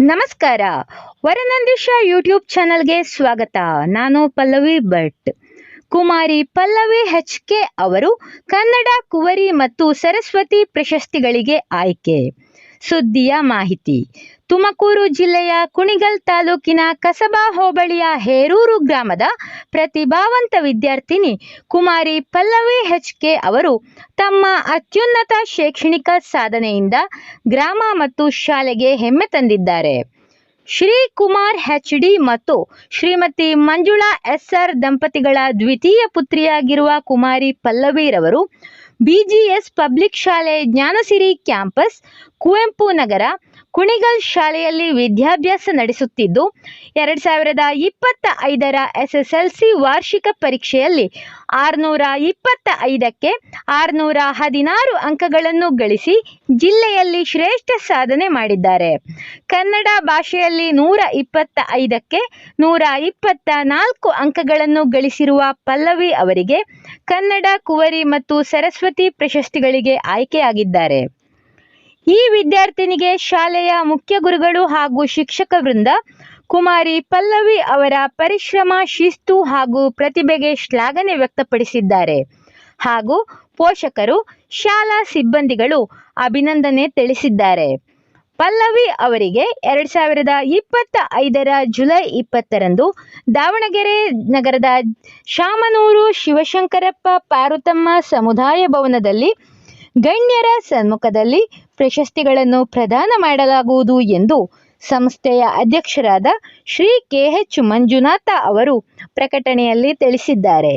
ನಮಸ್ಕಾರ. ವರನಂದೀಶ ಯೂಟ್ಯೂಬ್ ಚಾನಲ್ಗೆ ಸ್ವಾಗತ. ನಾನು ಪಲ್ಲವಿ ಭಟ್. ಕುಮಾರಿ ಪಲ್ಲವಿ ಎಚ್ ಕೆ ಅವರು ಕನ್ನಡ, ಕುವರಿ ಮತ್ತು ಸರಸ್ವತಿ ಪ್ರಶಸ್ತಿಗಳಿಗೆ ಆಯ್ಕೆ. ಸುದ್ದಿಯ ಮಾಹಿತಿ. ತುಮಕೂರು ಜಿಲ್ಲೆಯ ಕುಣಿಗಲ್ ತಾಲೂಕಿನ ಕಸಬಾ ಹೋಬಳಿಯ ಹೇರೂರು ಗ್ರಾಮದ ಪ್ರತಿಭಾವಂತ ವಿದ್ಯಾರ್ಥಿನಿ ಕುಮಾರಿ ಪಲ್ಲವಿ ಎಚ್ ಕೆ ಅವರು ತಮ್ಮ ಅತ್ಯುನ್ನತ ಶೈಕ್ಷಣಿಕ ಸಾಧನೆಯಿಂದ ಗ್ರಾಮ ಮತ್ತು ಶಾಲೆಗೆ ಹೆಮ್ಮೆ ತಂದಿದ್ದಾರೆ. ಶ್ರೀ ಕುಮಾರ್ ಎಚ್ ಡಿ ಮತ್ತು ಶ್ರೀಮತಿ ಮಂಜುಳಾ ಎಸ್ ಆರ್ ದಂಪತಿಗಳ ದ್ವಿತೀಯ ಪುತ್ರಿಯಾಗಿರುವ ಕುಮಾರಿ ಪಲ್ಲವೀರವರು ಬಿಜಿಎಸ್ ಪಬ್ಲಿಕ್ ಶಾಲೆ ಜ್ಞಾನಸಿರಿ ಕ್ಯಾಂಪಸ್ ಕುವೆಂಪು ನಗರ ಕುಣಿಗಲ್ ಶಾಲೆಯಲ್ಲಿ ವಿದ್ಯಾಭ್ಯಾಸ ನಡೆಸುತ್ತಿದ್ದು, ಎರಡು ಸಾವಿರದ ಇಪ್ಪತ್ತ ಐದರ ಎಸ್ ಎಸ್ ಎಲ್ ಸಿ ವಾರ್ಷಿಕ ಪರೀಕ್ಷೆಯಲ್ಲಿ ಆರುನೂರ ಇಪ್ಪತ್ತ ಐದಕ್ಕೆ ಆರುನೂರ ಹದಿನಾರು ಅಂಕಗಳನ್ನು ಗಳಿಸಿ ಜಿಲ್ಲೆಯಲ್ಲಿ ಶ್ರೇಷ್ಠ ಸಾಧನೆ ಮಾಡಿದ್ದಾರೆ. ಕನ್ನಡ ಭಾಷೆಯಲ್ಲಿ ನೂರ ಇಪ್ಪತ್ತ ಐದಕ್ಕೆ ನೂರ ಇಪ್ಪತ್ತ ನಾಲ್ಕು ಅಂಕಗಳನ್ನು ಗಳಿಸಿರುವ ಪಲ್ಲವಿ ಅವರಿಗೆ ಕನ್ನಡ, ಕುವರಿ ಮತ್ತು ಸರಸ್ವತಿ ಪ್ರಶಸ್ತಿಗಳಿಗೆ ಆಯ್ಕೆಯಾಗಿದ್ದಾರೆ. ಈ ವಿದ್ಯಾರ್ಥಿನಿಗೆ ಶಾಲೆಯ ಮುಖ್ಯ ಗುರುಗಳು ಹಾಗೂ ಶಿಕ್ಷಕ ವೃಂದ ಕುಮಾರಿ ಪಲ್ಲವಿ ಅವರ ಪರಿಶ್ರಮ, ಶಿಸ್ತು ಹಾಗೂ ಪ್ರತಿಭೆಗೆ ಶ್ಲಾಘನೆ ವ್ಯಕ್ತಪಡಿಸಿದ್ದಾರೆ. ಹಾಗೂ ಪೋಷಕರು, ಶಾಲಾ ಸಿಬ್ಬಂದಿಗಳು ಅಭಿನಂದನೆ ತಿಳಿಸಿದ್ದಾರೆ. ಪಲ್ಲವಿ ಅವರಿಗೆ ಎರಡು ಸಾವಿರದ ಇಪ್ಪತ್ತ ಐದರ ಜುಲೈ ಇಪ್ಪತ್ತರಂದು ದಾವಣಗೆರೆ ನಗರದ ಶಾಮನೂರು ಶಿವಶಂಕರಪ್ಪ ಪಾರುತಮ್ಮ ಸಮುದಾಯ ಭವನದಲ್ಲಿ ಗಣ್ಯರ ಸಮ್ಮುಖದಲ್ಲಿ ಪ್ರಶಸ್ತಿಗಳನ್ನು ಪ್ರದಾನ ಮಾಡಲಾಗುವುದು ಎಂದು ಸಂಸ್ಥೆಯ ಅಧ್ಯಕ್ಷರಾದ ಶ್ರೀ ಕೆ ಎಚ್ ಮಂಜುನಾಥ ಅವರು ಪ್ರಕಟಣೆಯಲ್ಲಿ ತಿಳಿಸಿದ್ದಾರೆ.